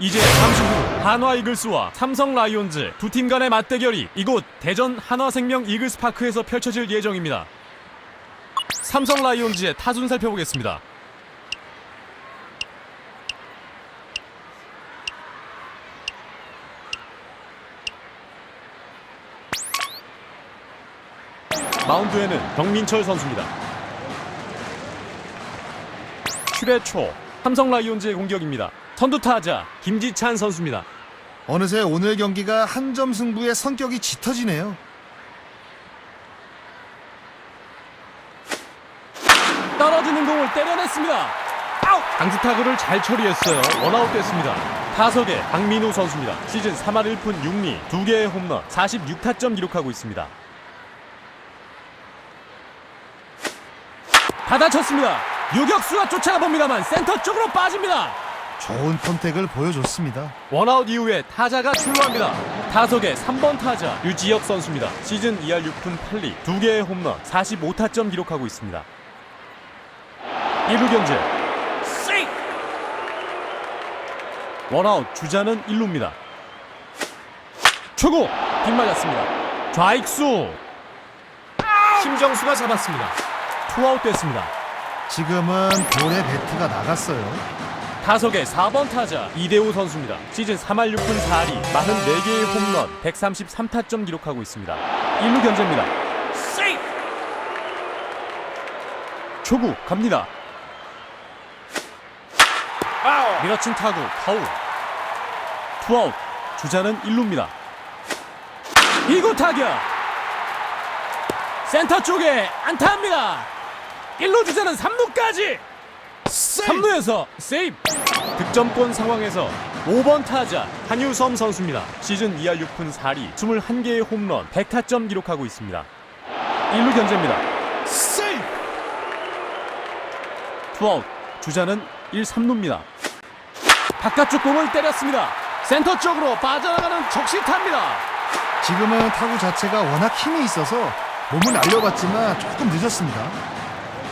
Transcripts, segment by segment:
이제 잠시 후 한화 이글스와 삼성 라이온즈 두 팀 간의 맞대결이 이곳 대전 한화생명 이글스 파크에서 펼쳐질 예정입니다. 삼성 라이온즈의 타순 살펴보겠습니다. 마운드에는 정민철 선수입니다. 7회 초 삼성 라이온즈의 공격입니다. 선두 타자 김지찬 선수입니다. 어느새 오늘 경기가 한 점 승부의 성격이 짙어지네요. 떨어지는 공을 때려냈습니다. 아웃! 강수 타구를 잘 처리했어요. 원아웃 됐습니다. 타석에 박민우 선수입니다. 시즌 3할 1푼 6리 2개의 홈런 46타점 기록하고 있습니다. 받아쳤습니다. 유격수가 쫓아가 봅니다만 센터 쪽으로 빠집니다. 좋은 컨택을 보여줬습니다. 원아웃 이후에 타자가 출루합니다. 타석에 3번 타자 유지혁 선수입니다. 시즌 2할 6푼 8리 2개의 홈런 45타점 기록하고 있습니다. 1루 견제 원아웃 주자는 1루입니다. 초구 빗맞았습니다. 좌익수 심정수가 잡았습니다. 투아웃 됐습니다. 지금은 볼의 배트가 나갔어요. 타석의 4번 타자 이대호 선수입니다. 시즌 3할 6푼 4리 44개의 홈런 133타점 기록하고 있습니다. 1루 견제입니다. 초구 갑니다. 밀어친 타구 파울. 투아웃 주자는 1루입니다. 2구 타격 센터 쪽에 안타합니다. 1루 주자는 3루까지 3루에서 세이브 득점권 상황에서 5번 타자 한유섬 선수입니다. 시즌 2할 6푼 4리 21개의 홈런 100타점 기록하고 있습니다. 1루 견제입니다. 세이브! 투아웃. 주자는 1, 3루입니다. 바깥쪽 공을 때렸습니다. 센터 쪽으로 빠져나가는 적시타입니다. 지금은 타구 자체가 워낙 힘이 있어서 몸을 날려봤지만 조금 늦었습니다.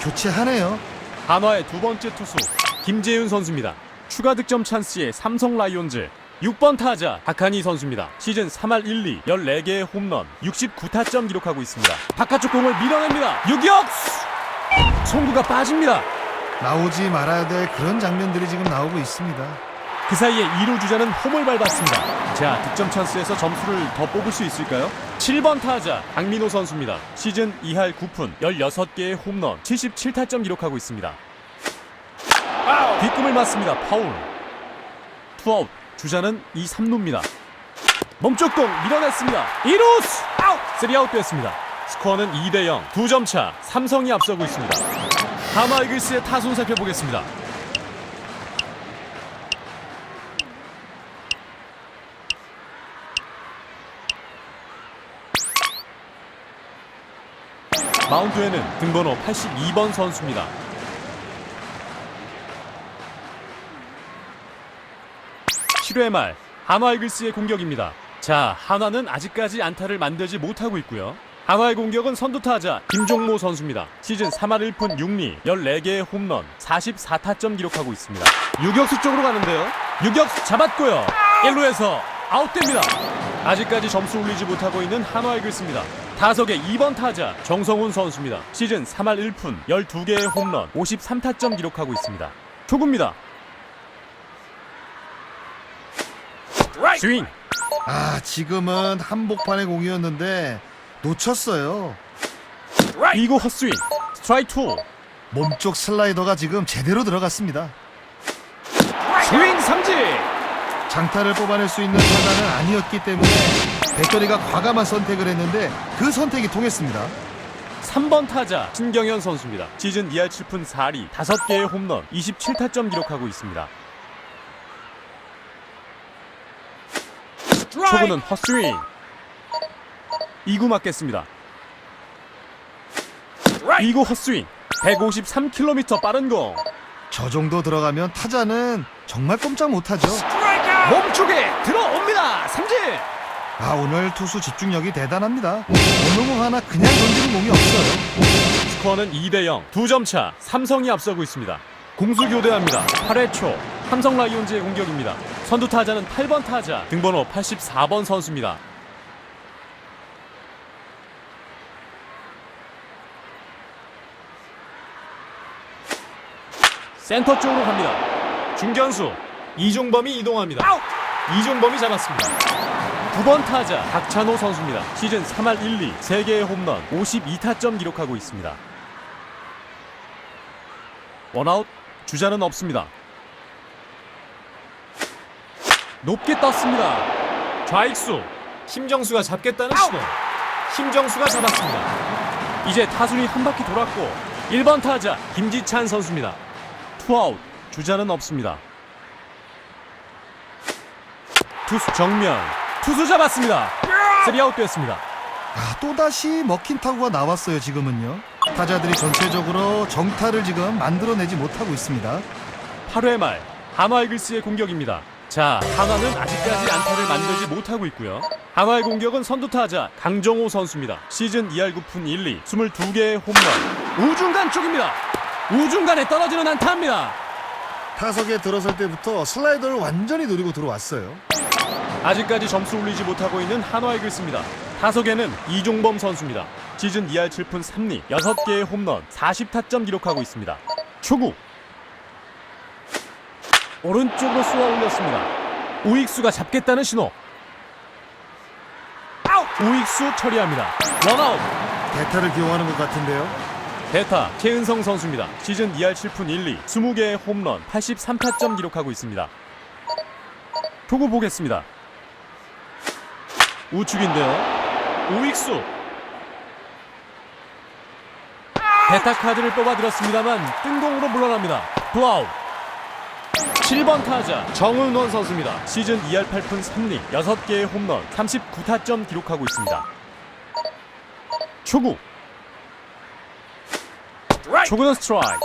교체하네요. 한화의 두 번째 투수 김재윤 선수입니다. 추가 득점 찬스의 삼성 라이온즈 6번 타자 박한희 선수입니다. 시즌 3할 1, 2 14개의 홈런 69타점 기록하고 있습니다. 바깥쪽 공을 밀어냅니다. 유격수 송구가 빠집니다. 나오지 말아야 될 그런 장면들이 지금 나오고 있습니다. 그 사이에 2루 주자는 홈을 밟았습니다. 자, 득점 찬스에서 점수를 더 뽑을 수 있을까요? 7번 타자 박민호 선수입니다. 시즌 2할 9푼 16개의 홈런 77타점 기록하고 있습니다. 뒷꿈을 맞습니다. 파울. 투아웃. 주자는 2, 3루입니다. 몸쪽 공 밀어냈습니다. 2루스 아웃. 3아웃 됐습니다. 스코어는 2대 0. 2점 차. 삼성이 앞서고 있습니다. 하마 이글스의 타순 살펴보겠습니다. 마운드에는 등번호 82번 선수입니다. 칠회말 한화 이글스의 공격입니다. 자, 한화는 아직까지 안타를 만들지 못하고 있고요. 한화의 공격은 선두 타자 김종모 선수입니다. 시즌 3할 1푼 6리 14개의 홈런 44타점 기록하고 있습니다. 유격수 쪽으로 가는데요. 유격수 잡았고요. 1루에서 아웃됩니다. 아직까지 점수 올리지 못하고 있는 한화 이글스입니다. 타석의 2번 타자 정성훈 선수입니다. 시즌 3할 1푼 12개의 홈런 53타점 기록하고 있습니다. 초구입니다. 스윙 아, 지금은 한복판의 공이었는데 놓쳤어요. 2구 헛스윙 스트라이크 2 몸쪽 슬라이더가 지금 제대로 들어갔습니다. 스윙 삼진 장타를 뽑아낼 수 있는 타자는 아니었기 때문에 배터리가 과감한 선택을 했는데 그 선택이 통했습니다. 3번 타자 신경현 선수입니다. 시즌 2할 7푼 4리 5개의 홈런 27타점 기록하고 있습니다. 초구는 헛스윙 2구 맞겠습니다. 2구 헛스윙 153km 빠른 공 저 정도 들어가면 타자는 정말 꼼짝 못하죠. 몸쪽에 들어옵니다. 삼진 아 오늘 투수 집중력이 대단합니다. 어느 공 하나 그냥 던지는 공이 없어요. 스코어는 2대 0 2점 차 삼성이 앞서고 있습니다. 공수 교대합니다. 8회 초 삼성 라이온즈의 공격입니다. 선두 타자는 8번 타자 등번호 84번 선수입니다. 센터 쪽으로 갑니다. 중견수 이종범이 이동합니다. 이종범이 잡았습니다. 9번 타자 박찬호 선수입니다. 시즌 3할 1리 3개의 홈런 52타점 기록하고 있습니다. 원아웃 주자는 없습니다. 높게 떴습니다. 좌익수 심정수가 잡겠다는 신호. 심정수가 잡았습니다. 이제 타순이 한 바퀴 돌았고 1번 타자 김지찬 선수입니다. 투아웃 주자는 없습니다. 투수 정면 투수 잡았습니다. 3아웃 됐습니다. 아, 또다시 먹힌 타구가 나왔어요, 지금은요. 타자들이 전체적으로 정타를 지금 만들어내지 못하고 있습니다. 8회 말 한화 이글스의 공격입니다. 자, 한화는 아직까지 안타를 만들지 못하고 있고요. 한화의 공격은 선두 타자 강정호 선수입니다. 시즌 2할 9푼 1, 2, 22개의 홈런. 우중간 쪽입니다. 우중간에 떨어지는 안타입니다. 타석에 들어설 때부터 슬라이더를 완전히 노리고 들어왔어요. 아직까지 점수 올리지 못하고 있는 한화 이글스입니다. 타석에는 이종범 선수입니다. 시즌 2할 7푼 3리 6개의 홈런 40타점 기록하고 있습니다. 초구 오른쪽으로 쏘아 올렸습니다. 우익수가 잡겠다는 신호. 우익수 처리합니다. 원아웃. 대타를 기용하는 것 같은데요. 대타 최은성 선수입니다. 시즌 2할 7푼 1, 2 20개의 홈런 83타점 기록하고 있습니다. 초구 보겠습니다. 우측인데요. 우익수. 대타 카드를 뽑아들었습니다만 뜬공으로 물러납니다. 블라우. 7번 타자 정은원 선수입니다. 시즌 2할 8푼 3리 6개의 홈런 39타점 기록하고 있습니다. 초구. 초구는 스트라이크.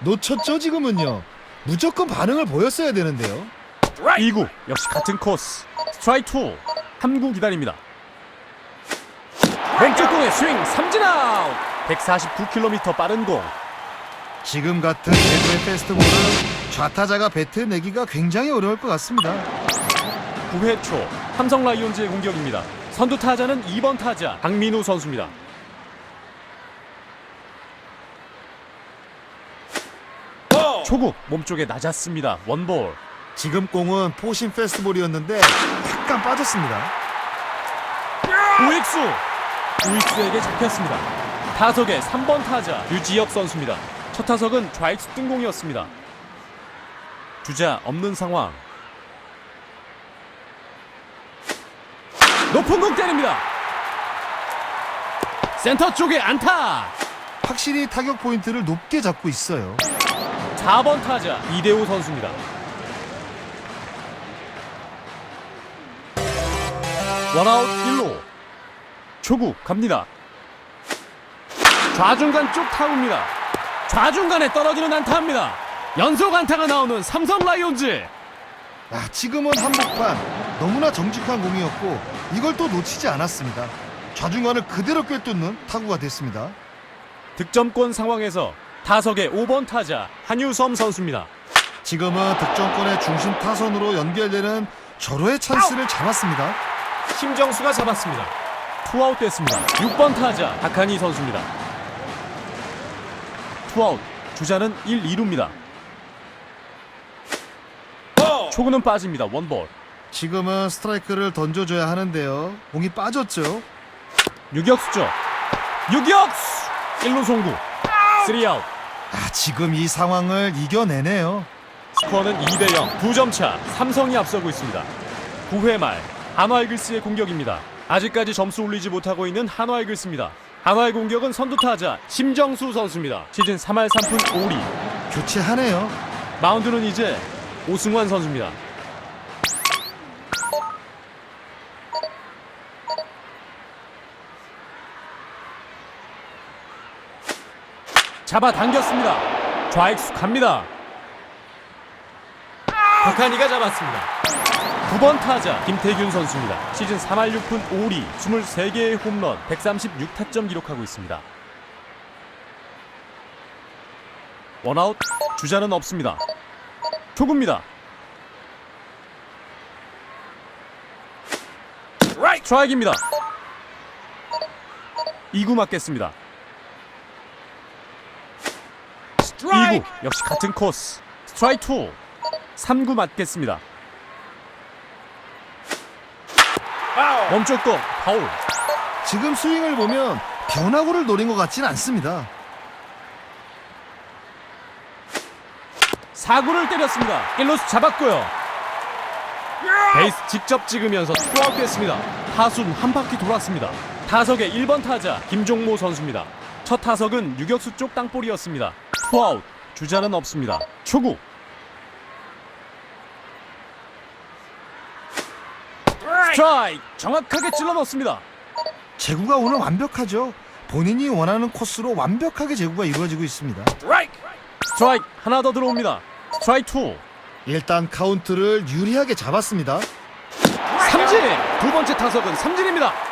놓쳤죠, 지금은요. 무조건 반응을 보였어야 되는데요. 2구 역시 같은 코스. 스트라이크 2 3구 기다립니다. 왼쪽 공의 스윙 삼진 아웃. 149km 빠른 공. 지금 같은 대구의 페스트볼은 좌타자가 배트 내기가 굉장히 어려울 것 같습니다. 9회 초 삼성 라이온즈의 공격입니다. 선두 타자는 2번 타자 박민우 선수입니다 초구 몸쪽에 낮았습니다. 원볼. 지금 공은 포신 페스트볼이었는데 약간 빠졌습니다. 우익수. 우익수에게 잡혔습니다. 타석의 3번 타자 유지혁 선수입니다. 첫 타석은 좌익수 뜬공이었습니다. 주자 없는 상황. 높은 공 때립니다. 센터 쪽에 안타. 확실히 타격 포인트를 높게 잡고 있어요. 4번 타자 이대호 선수입니다. 원아웃 1루. 초구 갑니다. 좌중간 쪽 타구입니다. 좌중간에 떨어지는 안타입니다. 연속 안타가 나오는 삼성 라이온즈. 아, 지금은 한복판 너무나 정직한 공이었고 이걸 또 놓치지 않았습니다. 좌중간을 그대로 꿰뚫는 타구가 됐습니다. 득점권 상황에서 타석의 5번 타자 한유섬 선수입니다. 지금은 득점권의 중심 타선으로 연결되는 절호의 찬스를 잡았습니다. 심정수가 잡았습니다. 투아웃 됐습니다. 6번 타자 박한희 선수입니다. 투아웃 주자는 1, 2루입니다. 초구는 빠집니다. 원볼. 지금은 스트라이크를 던져줘야 하는데요. 공이 빠졌죠. 유격수죠. 유격수! 1루 송구. 3아웃 아, 지금 이 상황을 이겨내네요. 스코어는 2대 0 2점 차. 삼성이 앞서고 있습니다. 9회 말. 한화 이글스의 공격입니다. 아직까지 점수 올리지 못하고 있는 한화 이글스입니다. 한화의 공격은 선두 타자 심정수 선수입니다. 시즌 3할 3푼 5리. 교체하네요. 마운드는 이제 오승환 선수입니다. 잡아당겼습니다. 좌익수 갑니다. 박한이가 잡았습니다. 9번 타자 김태균 선수입니다. 시즌 3할 6푼 5리 23개의 홈런 136타점 기록하고 있습니다. 원아웃 주자는 없습니다. 초구입니다. 트라이크입니다. 2구 맞겠습니다. 2구 역시 같은 코스. 스트라이크 2. 3구 맞겠습니다. 멈췄고 파울. 지금 스윙을 보면 변화구를 노린 것 같진 않습니다. 4구를 때렸습니다. 1루수 잡았고요. 베이스 직접 찍으면서 투아웃 됐습니다. 타순 한 바퀴 돌았습니다. 타석의 1번 타자 김종모 선수입니다. 첫 타석은 유격수 쪽 땅볼이었습니다. 투아웃 주자는 없습니다. 초구 스트라이크 정확하게 찔러 넣습니다. 제구가 오늘 완벽하죠. 본인이 원하는 코스로 완벽하게 제구가 이루어지고 있습니다. 스트라이크 하나 더 들어옵니다. 스트라이크 2 일단 카운트를 유리하게 잡았습니다. 삼진 두 번째 타석은 삼진입니다.